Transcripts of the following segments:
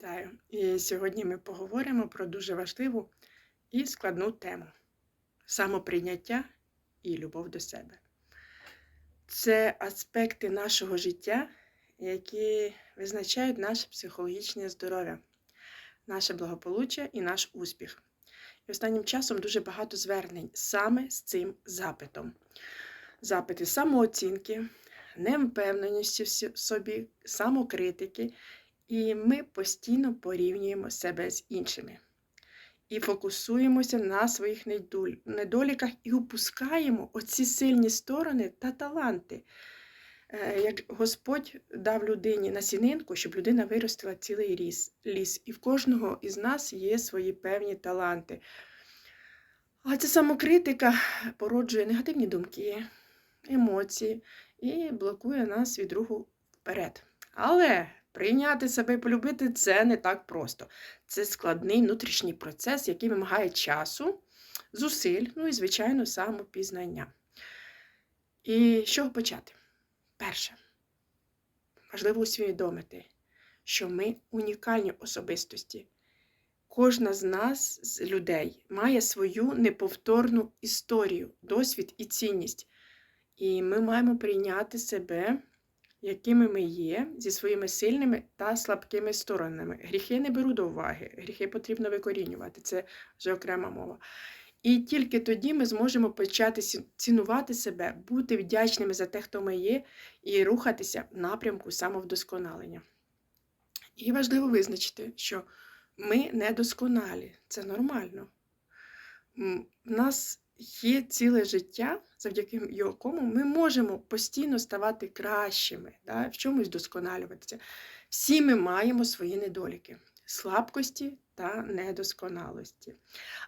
Вітаю! І сьогодні ми поговоримо про дуже важливу і складну тему самоприйняття і любов до себе. Це аспекти нашого життя, які визначають наше психологічне здоров'я, наше благополуччя і наш успіх. І останнім часом дуже багато звернень саме з цим запитом. Запити самооцінки, невпевненості в собі, самокритики. І ми постійно порівнюємо себе з іншими. І фокусуємося на своїх недоліках і упускаємо оці сильні сторони та таланти. Е, як Господь дав людині насінинку, щоб людина виростила цілий ліс. ліс. І в кожного із нас є свої певні таланти. А ця самокритика породжує негативні думки, емоції і блокує нас від руху вперед. Але Прийняти себе і полюбити це не так просто. Це складний внутрішній процес, який вимагає часу, зусиль, ну і, звичайно, самопізнання. І з чого почати? Перше, важливо усвідомити, що ми унікальні особистості. Кожна з нас, з людей, має свою неповторну історію, досвід і цінність. І ми маємо прийняти себе якими ми є, зі своїми сильними та слабкими сторонами. Гріхи не беру до уваги, гріхи потрібно викорінювати, це вже окрема мова. І тільки тоді ми зможемо почати цінувати себе, бути вдячними за те, хто ми є, і рухатися в напрямку самовдосконалення. І важливо визначити, що ми недосконалі, це нормально. У нас є ціле життя, завдяки якому ми можемо постійно ставати кращими, да, в чомусь досконалюватися. Всі ми маємо свої недоліки, слабкості та недосконалості.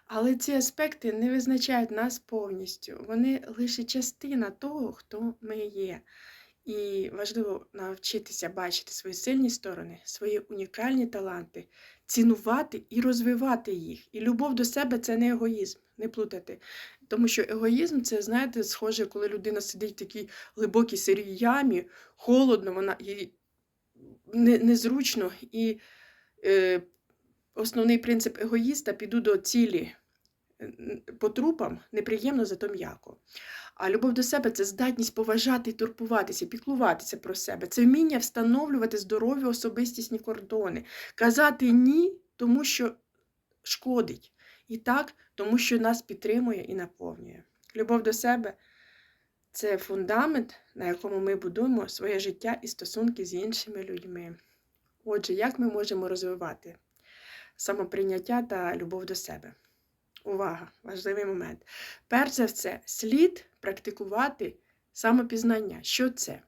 Але ці аспекти не визначають нас повністю. Вони лише частина того, хто ми є. І важливо навчитися бачити свої сильні сторони, свої унікальні таланти, цінувати і розвивати їх. І любов до себе це не егоїзм, не плутати. Тому що егоїзм це, знаєте, схоже, коли людина сидить в такій глибокій сирій ямі, холодно, вона їй незручно. І е, основний принцип егоїста піду до цілі по трупам неприємно, зато м'яко. А любов до себе це здатність поважати і турбуватися, піклуватися про себе. Це вміння встановлювати здорові особистісні кордони, казати ні, тому що шкодить. І так, тому що нас підтримує і наповнює. Любов до себе це фундамент, на якому ми будуємо своє життя і стосунки з іншими людьми. Отже, як ми можемо розвивати самоприйняття та любов до себе? Увага! Важливий момент. Перш за все, слід практикувати самопізнання. Що це?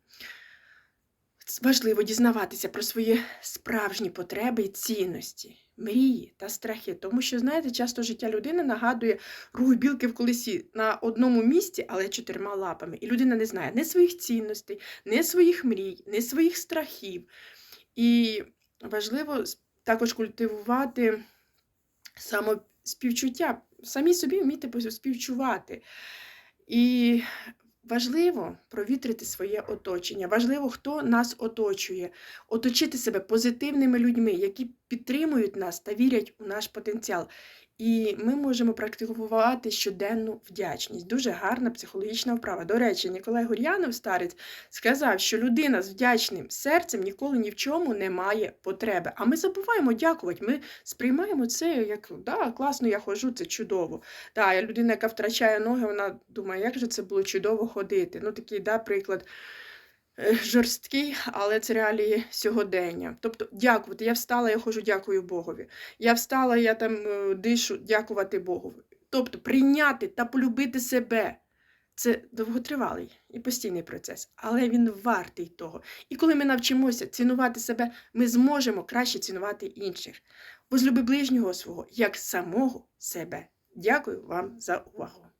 Важливо дізнаватися про свої справжні потреби і цінності, мрії та страхи. Тому що, знаєте, часто життя людини нагадує рух білки в колесі на одному місці, але чотирма лапами. І людина не знає ні своїх цінностей, ні своїх мрій, ні своїх страхів. І важливо також культивувати самоспівчуття, самі собі вміти співчувати. І Важливо провітрити своє оточення. Важливо, хто нас оточує, оточити себе позитивними людьми, які підтримують нас та вірять у наш потенціал. І ми можемо практикувати щоденну вдячність. Дуже гарна психологічна вправа. До речі, Ніколай Гур'янов, старець, сказав, що людина з вдячним серцем ніколи ні в чому не має потреби. А ми забуваємо дякувати. Ми сприймаємо це як да, класно, я ходжу, це чудово. Да, Людина, яка втрачає ноги, вона думає, як же це було чудово ходити. Ну, такий да, приклад. Е, жорсткий, але це реалії сьогодення. Тобто, дякувати. Я встала, я ходжу, дякую Богові. Я встала, я там е, дишу, дякувати Богові. Тобто прийняти та полюбити себе. Це довготривалий і постійний процес, але він вартий того. І коли ми навчимося цінувати себе, ми зможемо краще цінувати інших. Возлюби ближнього свого як самого себе. Дякую вам за увагу.